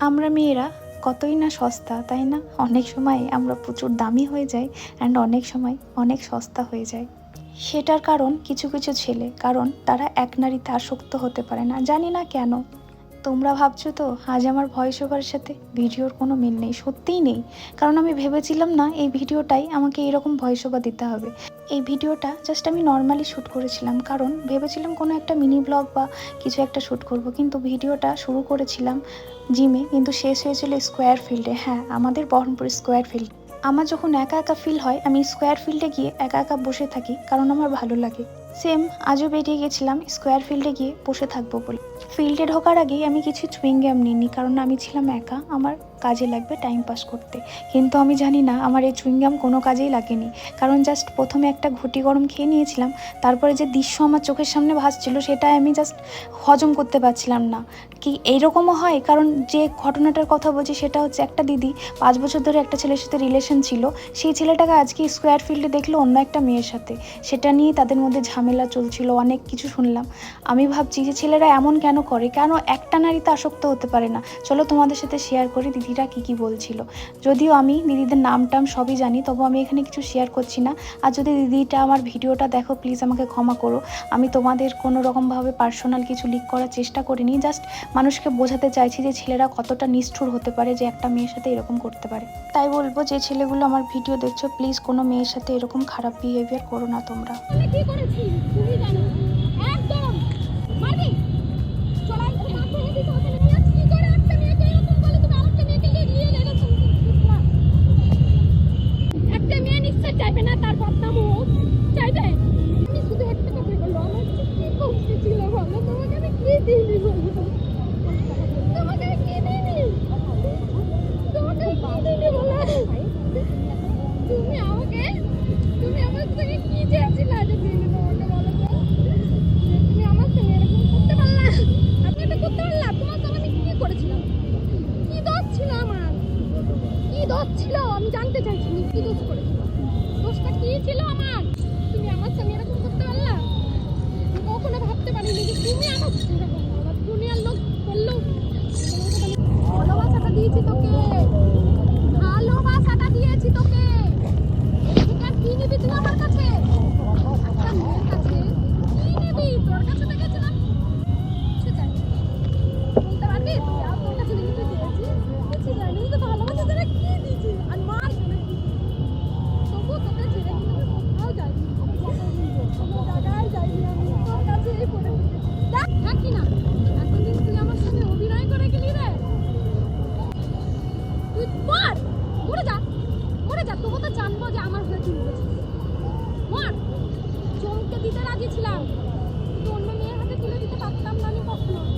আমরা মেয়েরা কতই না সস্তা, তাই না? অনেক সময় আমরা প্রচুর দামি হয়ে যাই অ্যান্ড অনেক সময় অনেক সস্তা হয়ে যায় সেটার কারণ কিছু কিছু ছেলে, কারণ তারা এক নারীতে আসক্ত হতে পারে না। জানি না কেন। তোমরা ভাবছ তো, আজ আমার ভয়েস ওভারের সাথে ভিডিওর কোনো মিল নেই, সত্যিই নেই। কারণ আমি ভেবেছিলাম না, এই ভিডিওটাই আমাকে এরকম ভয়েস ওভার দিতে হবে। এই ভিডিওটা জাস্ট আমি নর্মালি শ্যুট করেছিলাম, কারণ ভেবেছিলাম কোনো একটা মিনি ব্লগ বা কিছু একটা শ্যুট করব। কিন্তু ভিডিওটা শুরু করেছিলাম জিমে কিন্তু শেষ হয়েছিল স্কোয়ার ফিল্ডে হ্যাঁ আমাদের বহরমপুর স্কোয়ার ফিল্ড আমার যখন একা একা ফিল হয়, আমি স্কোয়ার ফিল্ডে গিয়ে একা একা বসে থাকি, কারণ আমার ভালো লাগে। সেম, আজও বেরিয়ে গেছিলাম স্কোয়ার ফিল্ডে গিয়ে বসে থাকব বলে। ফিল্ডে ঢোকার আগেই আমি কিছু চুইং গ্যাম নিইনি, কারণ আমি ছিলাম একা, আমার কাজে লাগবে টাইম পাস করতে। কিন্তু আমি জানি না, আমার এই চুইং গ্যাম কোনো কাজেই লাগেনি। কারণ জাস্ট প্রথমে একটা ঘুটি গরম খেয়ে নিয়েছিলাম, তারপরে যে দৃশ্য আমার চোখের সামনে ভাসছিল সেটা আমি জাস্ট হজম করতে পারছিলাম না। কি এইরকমও হয়? কারণ যে ঘটনাটার কথা বলছি, সেটা হচ্ছে একটা দিদি, পাঁচ বছর ধরে একটা ছেলের সাথে রিলেশন ছিল। সেই ছেলেটাকে আজকে স্কোয়ার ফিল্ডে দেখল অন্য একটা মেয়ের সাথে। সেটা নিয়ে তাদের মধ্যে ঝামেলা চলছিল, অনেক কিছু শুনলাম। আমি ভাবছি যে ছেলেরা এমন কেন করে? কেন একটা নারীতে আসক্ত হতে পারে না? চলো তোমাদের সাথে শেয়ার করি দিদিরা কি কি বলছিল। যদিও আমি দিদিদের নাম টাম সবই জানি, তবু আমি এখানে কিছু শেয়ার করছি না। আর যদি দিদিটা আমার ভিডিওটা দেখো প্লিজ আমাকে ক্ষমা করো। আমি তোমাদের কোনো রকমভাবে পার্সোনাল কিছু লিক করার চেষ্টা করিনি জাস্ট মানুষকে বোঝাতে চাইছি যে ছেলেরা কতটা নিষ্ঠুর হতে পারে যে একটা মেয়ের সাথে এরকম করতে পারে। তাই বলব যে ছেলেগুলো আমার ভিডিও দেখছ প্লিজ কোনো মেয়ের সাথে এরকম খারাপ বিহেভিয়ার করো না তোমরা। কি করেছি? তুমি আমাকে তুমি আমার থেকে কি চেয়েছিলে যে দিইনি তোমাকে বলো তো তুমি আমার সঙ্গে এরকম করতে পারলা আমি এটা করতে পারলাম তোমার সঙ্গে আমি কি করেছিলাম কি দোষ ছিল আমার কি দোষ ছিল, আমি জানতে চাইছি, তুমি কি দোষ করেছিল দোষটা কি ছিল আমার? তুমি আমার সঙ্গে এরকম করতে পারলা? আমি কখনো ভাবতে পারিনি যে তুমি আমার এরকম করবে দুনিয়ার লোক বলল, ভালোবাসাটা দিয়েছি তোকে। ভালোবাসাটা দিয়েছি তোকে। এটা কি নিবি তুই আমার মর! মরে যা! মরে যা! তবু তো জানব যে আমার হয়ে মর! চমকে দিতে রাজি ছিলাম। কিন্তু অন্য মেয়ের হাতে তুলে দিতে পারতাম না আমি কখনো।